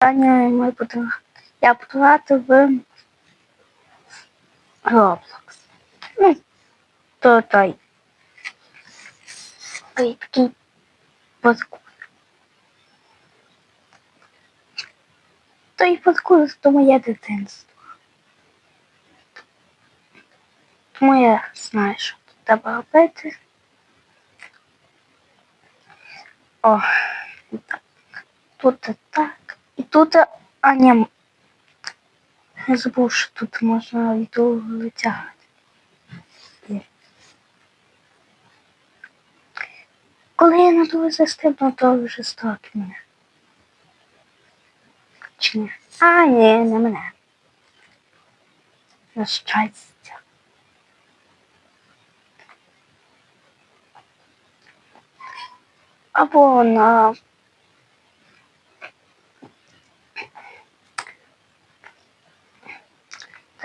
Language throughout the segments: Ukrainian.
Ми будемо. Я буду грати в Roblox. Ну, то той. Ой, такий паркур. Той паркур то моє дитинство. Тому я знаю, що тут треба робити. О, так. Тут так. Тут, а ні, я забув, що тут можна йду витягати. Коли я надую застигну, то вже сток мене. Чи ні? А, ні, не мене. На щастя. Або на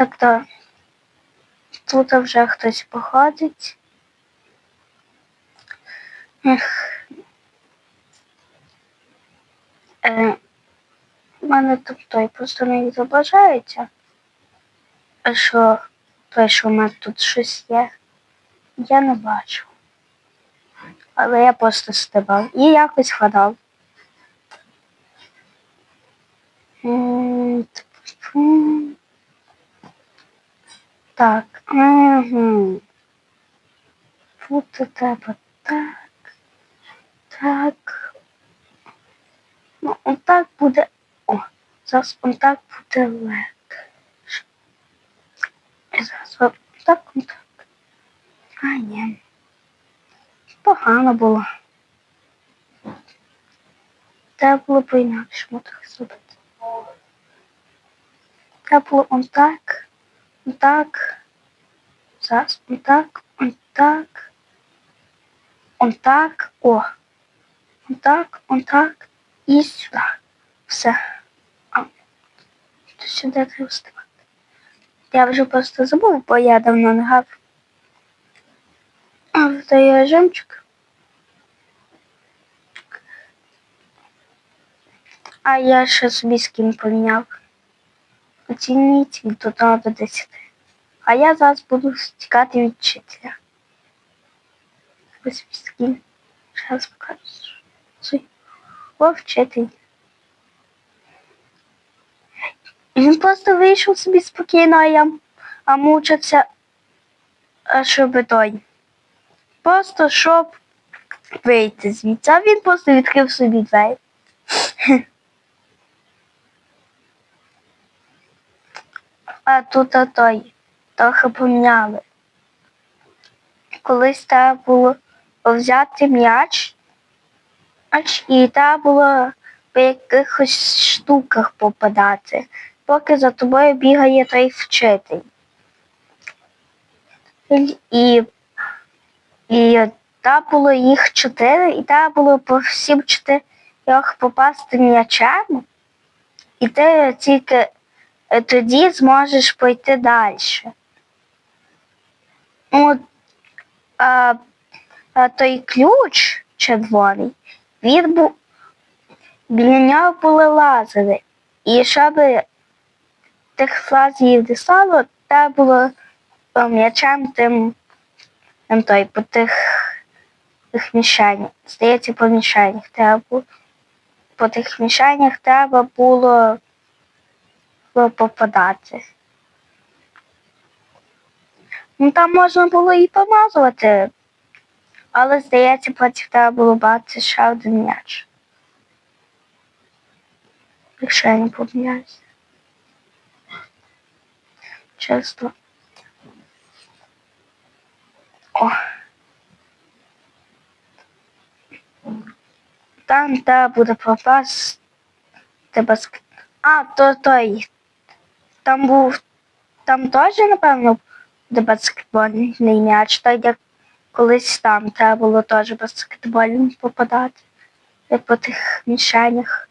Так, то тут вже хтось походить. Ех. Е, у мене тут той просто не відображається. Що той, що у мене тут щось є, я не бачу. Але я просто стрибав і якось вгадав. М, м. Так. Угу. Тут треба так. Так. Ну, отак буде. О, зараз отак буде легше. І зараз отак, отак. А, ні. Погано було. Треба було по-інакшому так зробити. Треба було отак. Так. Зараз. Он так. Он так. Он так. О. Он так. Он так. І сюди. Все. А. Сюди треба вставати. Я вже просто забув, бо я давно не грав. А в той режимчик. А я ще собі скін поміняв. Оцініть від 1 до 10. А я зараз буду тікати від вчителя. Ось скін. Зараз покажу. О, вчитель. Він просто вийшов собі спокійно, а я а мучився, а щоб той. Просто щоб вийти звідси. А він просто відкрив собі двері. А тут а той поміняли. Колись треба було взяти м'яч, і треба було по якихось штуках попадати, поки за тобою бігає той вчитель. І, і, треба було їх чотири, і треба було по всім чотирьох попасти м'ячем, і ти тільки е, тоді зможеш пройти далі. От, а, а той ключ червоний, він був біля нього були лазери. І щоб тих лазерів дістало, треба було е, м'ячем тим, тим той, по тих, тих мішенях. Здається, по мішенях треба було. По тих мішенях треба було попадати. Ну там можна було і помазувати, але здається, потім треба було бачити ще один м'яч. Якщо я не помиляюся. Чесно. О. Там треба буде попасти баскет. А, то той. Там був. Там теж, напевно, буде баскетбольний м'яч, так як колись там треба було теж баскетбольним попадати. Як по тих мішенях.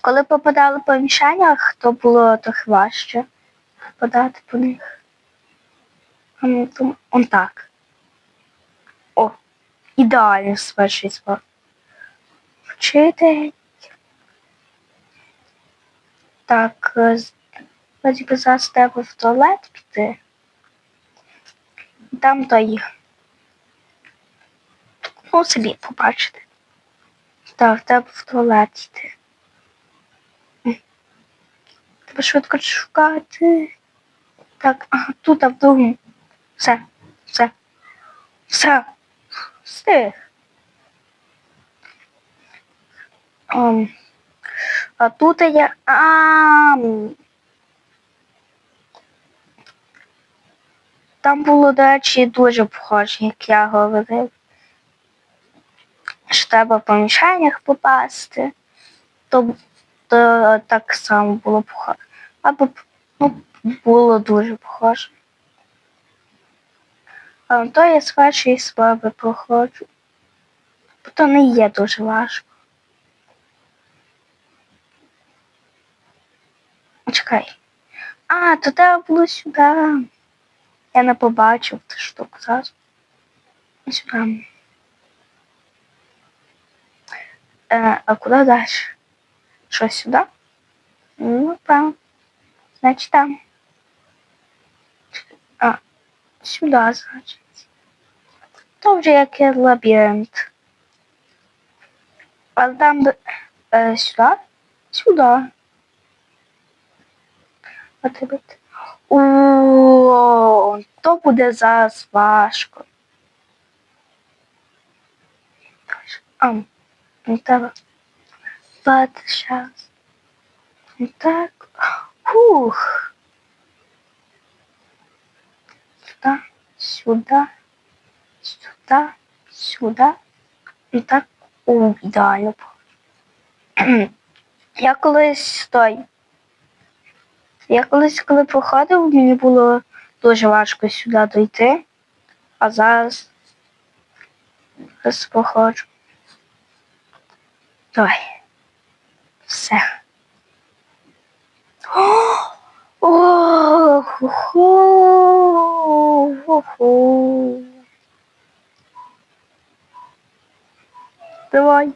Коли попадали по мішенях, то було трохи важче попадати по них. Ну, он так. О, ідеально перший. Вчитель. Так, е, з- би зараз треба в туалет піти. Там той. Ну, собі побачите. Так, треба в туалет йти. Треба швидко шукати. Так, ага, тут, а в. Все, все. Все. Встиг. Ем, а тут я. А, там було, до речі, дуже похоже, як я говорив. Що треба по мішенях попасти, то, то так само було похоже. Або ну, було дуже похоже. А то я з першої спроби проходжу. Бо то не є дуже важко. Чекай. А, то треба було сюди. Я не побачив ту штуку зараз. Сюди. Е, а куди далі? Що сюди? Ну, там. Значить там. А, сюди, значить. То вже як є лабіринт. А там е, сюди? Сюди. Тебе. О, то буде зараз важко. А, не треба. Бати зараз. Так. Ух. Сюда, сюда, сюда, сюда. І так о, ідеально. Я колись той. Я колись, коли проходив, мені було дуже важко сюди дойти, а зараз зараз проходжу. Давай. Все. О, хо Давай.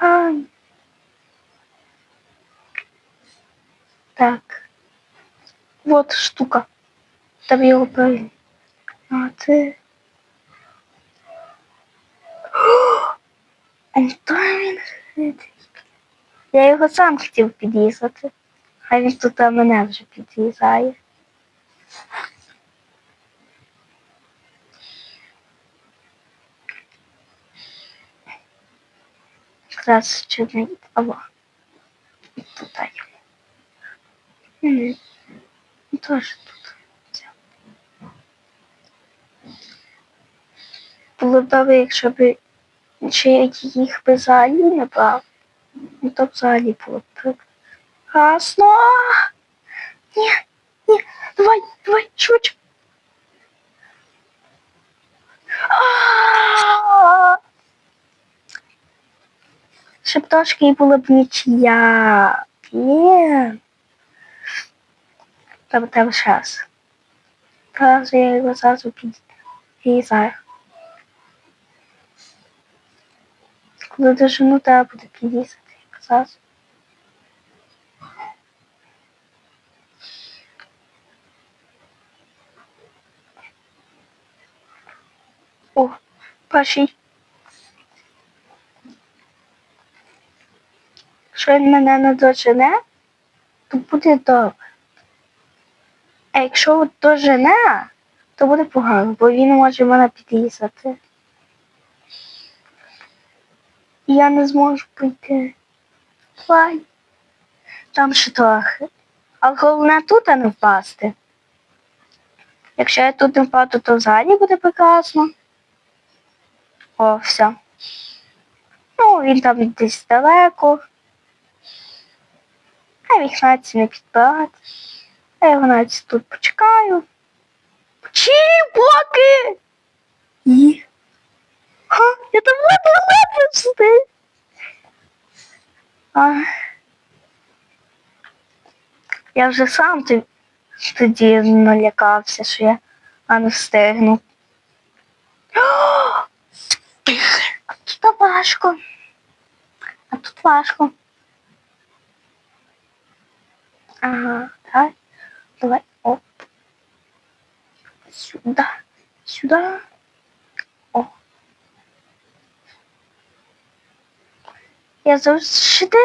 Ай. Так. Вот штука. Там його правильно. А там. Я його сам хотів під'їздити. А він тут мене вже під'їжджає. Якраз чорний або тут йому. Ні, теж тут. Було б добре, якщо б ще їх би взагалі не брав. Ну то взагалі було б прекрасно. Ні, ні, давай, давай, швидше. А! Щоб трошки і було б нічия. Є. Треба треба час. Зараз я його зразу підрізаю. Коли дожину, треба буде підрізати. Зараз. О, перший. Якщо він мене не дожене, то буде добре. А якщо дожене, то буде погано, бо він може мене підрізати. І я не зможу прийти. Давай. Там ще трохи. Але головне тут а не впасти. Якщо я тут не впаду, то взагалі буде прекрасно. О, все. Ну, він там десь далеко. А вікнаці не підбирати. А я його навіть тут почекаю. Чи поки? І. Ха, я там ледве-ледве встиг. А, я вже сам тоді налякався, що я а не встигну. О! Встиг. важко. А тут важко. Ага, так. Давай. Оп. Сюда. Сюда. О. Я завжди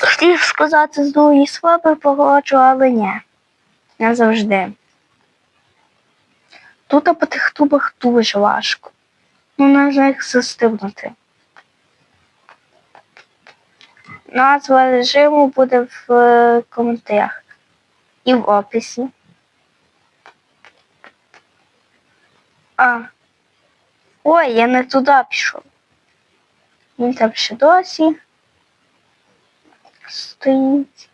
хотів сказати з другої спроби погоджу, але ні. Не завжди. Тут по тих тубах дуже важко. Ну, можна їх застигнути. Назва режиму буде в е, коментарях і в описі. А. Ой, я не туди пішов. Він там ще досі стоїть.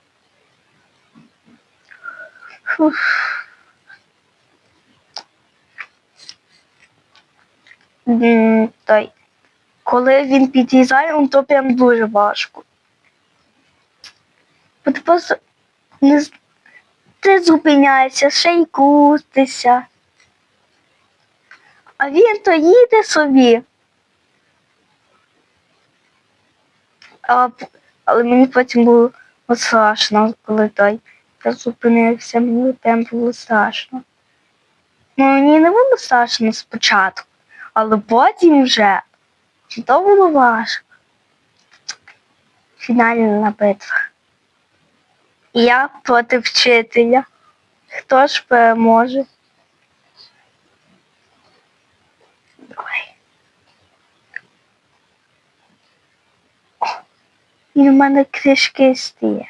Той. Коли він під'їжджає, то прям дуже важко. Бо ти просто не ти зупиняєшся, ще й крутишся. А він то їде собі. А, але мені потім було страшно, коли той зупинився, мені прям було страшно. Ну, мені не було страшно спочатку, але потім вже то було важко. Фінальна битва. Я проти вчителя. Хто ж переможе? Давай. О, і в мене кришки стає.